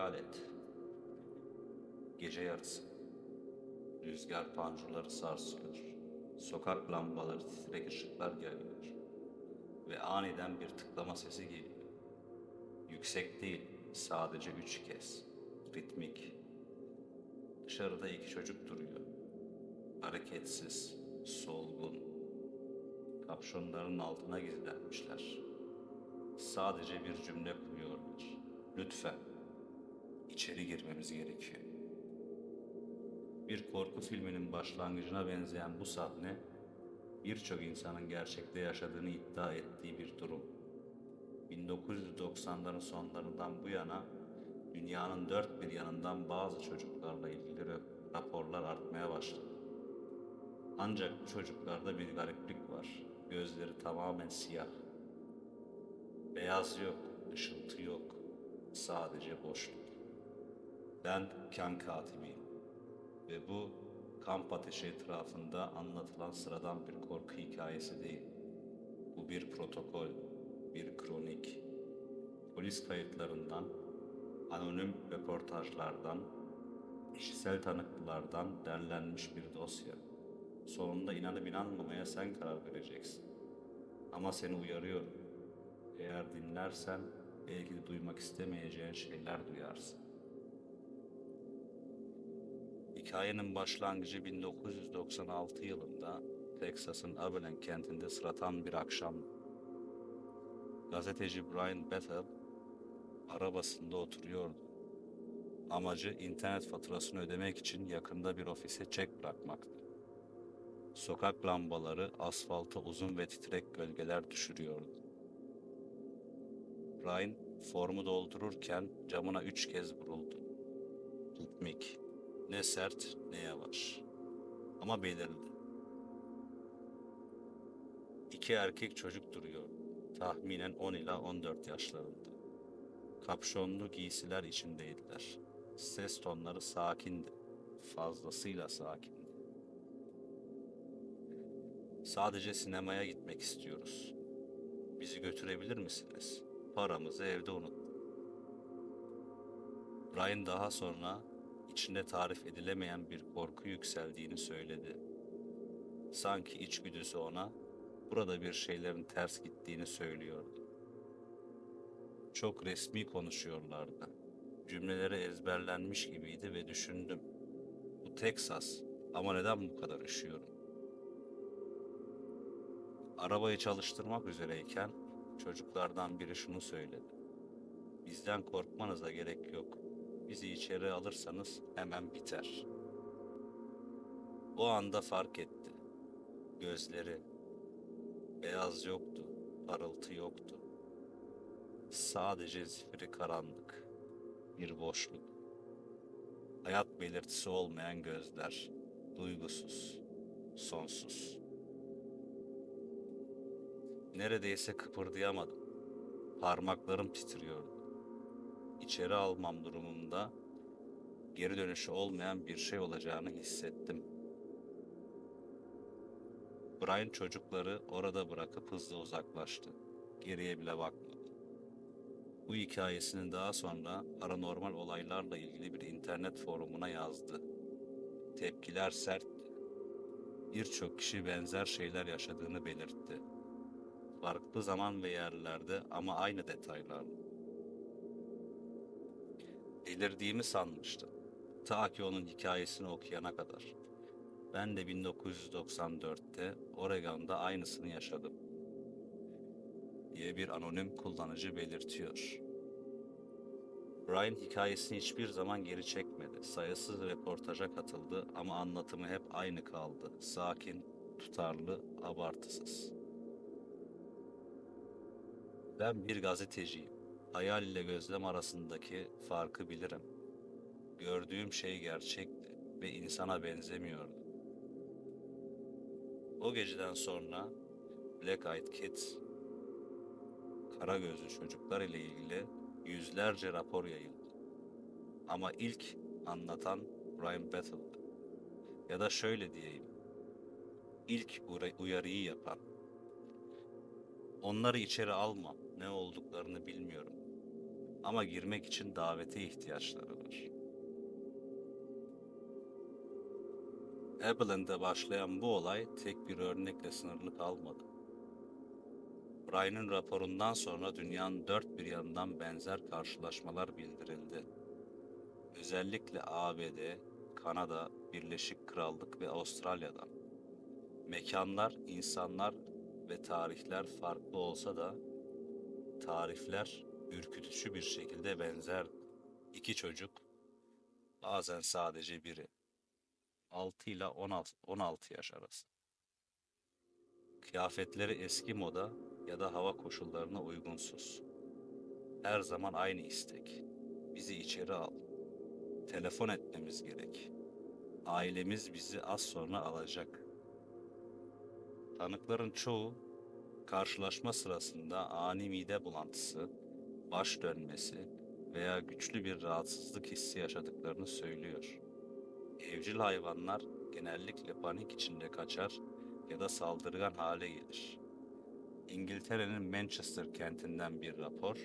Hayal et. Gece yarısı. Rüzgar pancurları sarsılıyor. Sokak lambaları titrek ışıklar geliyor. Ve aniden bir tıklama sesi geliyor. Yüksek değil, sadece üç kez. Ritmik. Dışarıda iki çocuk duruyor. Hareketsiz, solgun. Kapşonların altına gizlenmişler. Sadece bir cümle kuruyorlar. Lütfen. İçeri girmemiz gerekiyor. Bir korku filminin başlangıcına benzeyen bu sahne, birçok insanın gerçekte yaşadığını iddia ettiği bir durum. 1990'ların sonlarından bu yana dünyanın dört bir yanından bazı çocuklarla ilgili rap- raporlar artmaya başladı. Ancak bu çocuklarda bir gariplik var. Gözleri tamamen siyah. Beyaz yok, ışıltı yok. Sadece boşluk. Ben kan katibiyim. Ve bu kamp ateşi etrafında anlatılan sıradan bir korku hikayesi değil. Bu bir protokol, bir kronik. Polis kayıtlarından, anonim röportajlardan, kişisel tanıklılardan derlenmiş bir dosya. Sonunda inanıp inanmamaya sen karar vereceksin. Ama seni uyarıyorum. Eğer dinlersen belki de duymak istemeyeceğin şeyler duyarsın. Hikayenin başlangıcı 1996 yılında Texas'ın Abilene kentinde sıratan bir akşam. Gazeteci Brian Bethel arabasında oturuyordu. Amacı internet faturasını ödemek için yakında bir ofise çek bırakmaktı. Sokak lambaları asfalta uzun ve titrek gölgeler düşürüyordu. Brian formu doldururken camına üç kez vuruldu. Ritmik, ne sert ne yavaş. Ama belirli. İki erkek çocuk duruyor. Tahminen 10 ila 14 yaşlarında. Kapşonlu giysiler içindeydiler. Ses tonları sakindi. Fazlasıyla sakindi. Sadece sinemaya gitmek istiyoruz. Bizi götürebilir misiniz? Paramızı evde unuttuk. Brian daha sonra içinde tarif edilemeyen bir korku yükseldiğini söyledi. Sanki içgüdüsü ona burada bir şeylerin ters gittiğini söylüyordu. Çok resmi konuşuyorlardı. Cümleleri ezberlenmiş gibiydi ve düşündüm. Bu Texas ama neden bu kadar üşüyorum? Arabayı çalıştırmak üzereyken çocuklardan biri şunu söyledi. Bizden korkmanıza gerek yok. Bizi içeri alırsanız hemen biter. O anda fark etti. Gözleri beyaz yoktu, parıltı yoktu. Sadece zifiri karanlık, bir boşluk. Hayat belirtisi olmayan gözler, duygusuz, sonsuz. Neredeyse kıpırdayamadım. Parmaklarım titriyordu. İçeri almam durumunda geri dönüşü olmayan bir şey olacağını hissettim. Brian çocukları orada bırakıp hızla uzaklaştı. Geriye bile bakmadı. Bu hikayesini daha sonra paranormal olaylarla ilgili bir internet forumuna yazdı. Tepkiler sertti. Birçok kişi benzer şeyler yaşadığını belirtti. Farklı zaman ve yerlerde ama aynı detaylarla. Delirdiğimi sanmıştım. Ta ki onun hikayesini okuyana kadar. Ben de 1994'te Oregon'da aynısını yaşadım. diye bir anonim kullanıcı belirtiyor. Brian hikayesini hiçbir zaman geri çekmedi. Sayısız reportaja katıldı ama anlatımı hep aynı kaldı. Sakin, tutarlı, abartısız. Ben bir gazeteciyim. Hayal ile gözlem arasındaki farkı bilirim. Gördüğüm şey gerçekti ve insana benzemiyordu. O geceden sonra Black Eyed Kids, kara gözlü çocuklar ile ilgili yüzlerce rapor yayıldı. Ama ilk anlatan Brian Bethel'dı. Ya da şöyle diyeyim, ilk uyarıyı yapan. Onları içeri alma, ne olduklarını bilmiyorum. Ama girmek için davete ihtiyaçları var. Abilene'de başlayan bu olay tek bir örnekle sınırlı kalmadı. Brian'ın raporundan sonra dünyanın dört bir yanından benzer karşılaşmalar bildirildi. Özellikle ABD, Kanada, Birleşik Krallık ve Avustralya'dan. Mekanlar, insanlar ve tarihler farklı olsa da tarifler ürkütücü bir şekilde benzer. İki çocuk, bazen sadece biri. 6 ile 16, 16 yaş arası. Kıyafetleri eski moda ya da hava koşullarına uygunsuz. Her zaman aynı istek. Bizi içeri al. Telefon etmemiz gerek. Ailemiz bizi az sonra alacak. Tanıkların çoğu karşılaşma sırasında ani mide bulantısı, baş dönmesi veya güçlü bir rahatsızlık hissi yaşadıklarını söylüyor. Evcil hayvanlar genellikle panik içinde kaçar ya da saldırgan hale gelir. İngiltere'nin Manchester kentinden bir rapor,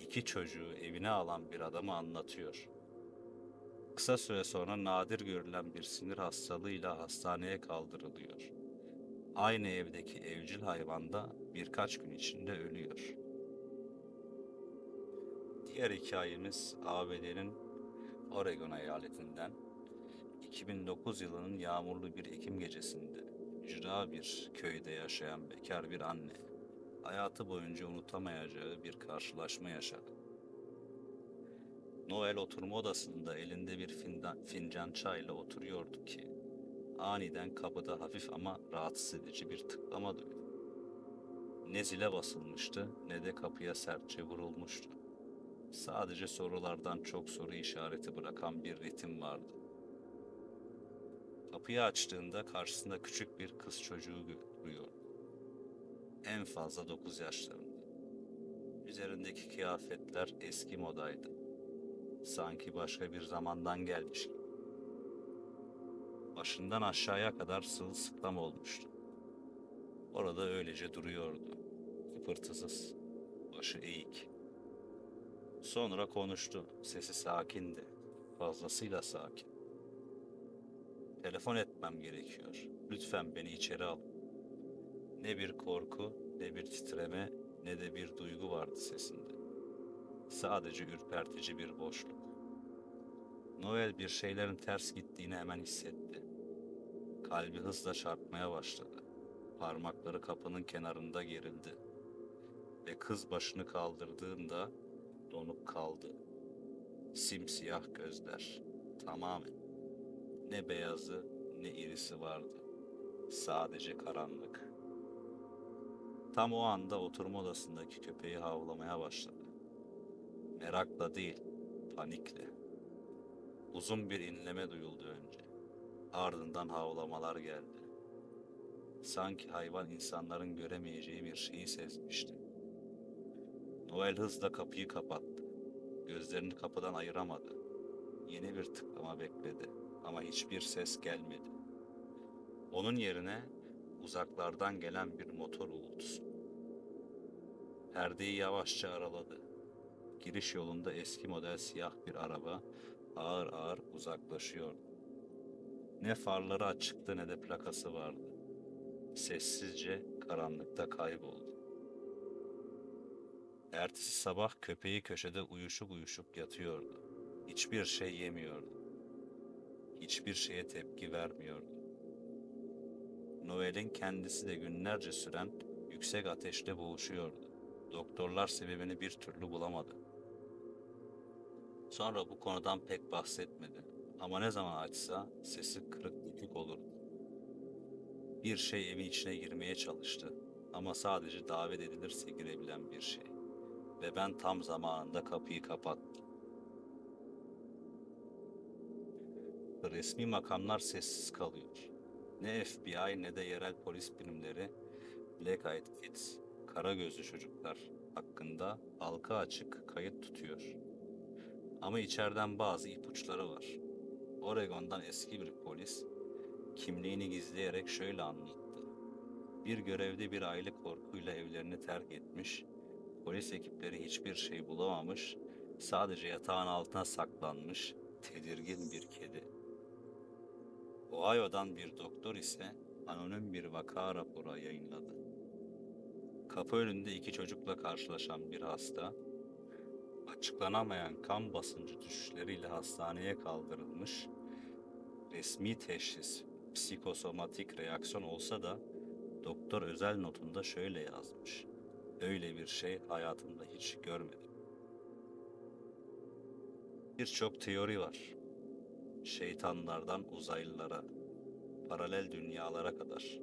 iki çocuğu evine alan bir adamı anlatıyor. Kısa süre sonra nadir görülen bir sinir hastalığıyla hastaneye kaldırılıyor. Aynı evdeki evcil hayvan da birkaç gün içinde ölüyor. Diğer hikayemiz ABD'nin Oregon eyaletinden 2009 yılının yağmurlu bir Ekim gecesinde ücra bir köyde yaşayan bekar bir anne hayatı boyunca unutamayacağı bir karşılaşma yaşadı. Noel oturma odasında elinde bir fincan çayla oturuyordu ki aniden kapıda hafif ama rahatsız edici bir tıklama duydu. Ne zile basılmıştı ne de kapıya sertçe vurulmuştu. Sadece sorulardan çok soru işareti bırakan bir ritim vardı. Kapıyı açtığında karşısında küçük bir kız çocuğu duruyordu. En fazla 9 yaşlarında. Üzerindeki kıyafetler eski modaydı. Sanki başka bir zamandan gelmiş gibi. Başından aşağıya kadar sırılsıklam olmuştu. Orada öylece duruyordu. Kıpırtısız, başı eğik. Sonra konuştu. Sesi sakindi. Fazlasıyla sakin. Telefon etmem gerekiyor. Lütfen beni içeri al. Ne bir korku, ne bir titreme, ne de bir duygu vardı sesinde. Sadece ürpertici bir boşluk. Noel bir şeylerin ters gittiğini hemen hissetti. Kalbi hızla çarpmaya başladı. Parmakları kapının kenarında gerildi. Ve kız başını kaldırdığında donup kaldı. Simsiyah gözler, tamamen. Ne beyazı ne irisi vardı. Sadece karanlık. Tam o anda oturma odasındaki köpeği havlamaya başladı. Merakla değil, panikle. Uzun bir inleme duyuldu önce. Ardından havlamalar geldi. Sanki hayvan insanların göremeyeceği bir şeyi sezmişti. Noel hızla kapıyı kapattı. Gözlerini kapıdan ayıramadı. Yeni bir tıklama bekledi ama hiçbir ses gelmedi. Onun yerine uzaklardan gelen bir motor uğultusu. Perdeyi yavaşça araladı. Giriş yolunda eski model siyah bir araba ağır ağır uzaklaşıyordu. Ne farları açıktı ne de plakası vardı. Sessizce karanlıkta kayboldu. Ertesi sabah köpeği köşede uyuşuk uyuşuk yatıyordu. Hiçbir şey yemiyordu. Hiçbir şeye tepki vermiyordu. Noel'in kendisi de günlerce süren yüksek ateşle boğuşuyordu. Doktorlar sebebini bir türlü bulamadı. Sonra bu konudan pek bahsetmedi. Ama ne zaman açsa sesi kırık dökük olurdu. Bir şey evin içine girmeye çalıştı. Ama sadece davet edilirse girebilen bir şey. Ve ben tam zamanında kapıyı kapattım. Resmi makamlar sessiz kalıyor. Ne FBI ne de yerel polis birimleri Black Eyed Kids, kara gözlü çocuklar hakkında halka açık kayıt tutuyor. Ama içeriden bazı ipuçları var. Oregon'dan eski bir polis kimliğini gizleyerek şöyle anlattı. Bir görevde bir aile korkuyla evlerini terk etmiş, polis ekipleri hiçbir şey bulamamış sadece yatağın altına saklanmış tedirgin bir kedi. Ohio'dan bir doktor ise anonim bir vaka raporu yayınladı. Kapı önünde iki çocukla karşılaşan bir hasta, açıklanamayan kan basıncı düşüşleriyle hastaneye kaldırılmış, resmi teşhis psikosomatik reaksiyon olsa da doktor özel notunda şöyle yazmış. Öyle bir şey hayatımda hiç görmedim. Birçok teori var. Şeytanlardan uzaylılara, paralel dünyalara kadar.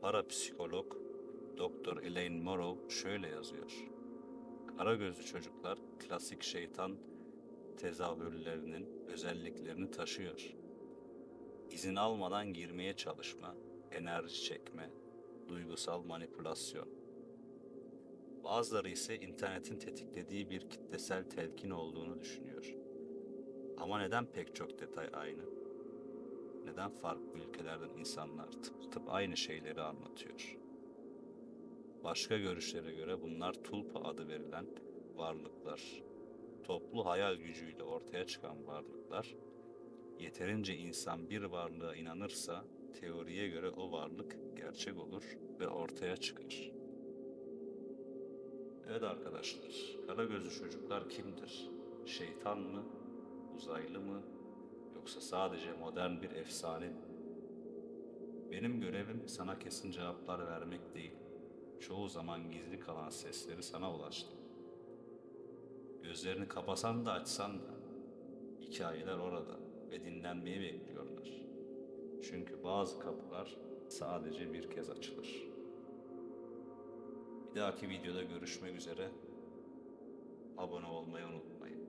Parapsikolog Dr. Elaine Morrow şöyle yazıyor. Kara gözlü çocuklar klasik şeytan tezahürlerinin özelliklerini taşıyor. İzin almadan girmeye çalışma, enerji çekme, duygusal manipülasyon. Bazıları ise internetin tetiklediği bir kitlesel telkin olduğunu düşünüyor. Ama neden pek çok detay aynı? Neden farklı ülkelerden insanlar tıp tıp aynı şeyleri anlatıyor? Başka görüşlere göre bunlar tulpa adı verilen varlıklar. Toplu hayal gücüyle ortaya çıkan varlıklar, yeterince insan bir varlığa inanırsa teoriye göre o varlık gerçek olur ve ortaya çıkar. Evet arkadaşlar, kara gözlü çocuklar kimdir? Şeytan mı, uzaylı mı, yoksa sadece modern bir efsane mi? Benim görevim sana kesin cevaplar vermek değil. Çoğu zaman gizli kalan sesleri sana ulaştı. Gözlerini kapasan da açsan da hikayeler orada ve dinlenmeyi bekliyorlar. Çünkü bazı kapılar sadece bir kez açılır. Bir dahaki videoda görüşmek üzere. Abone olmayı unutmayın.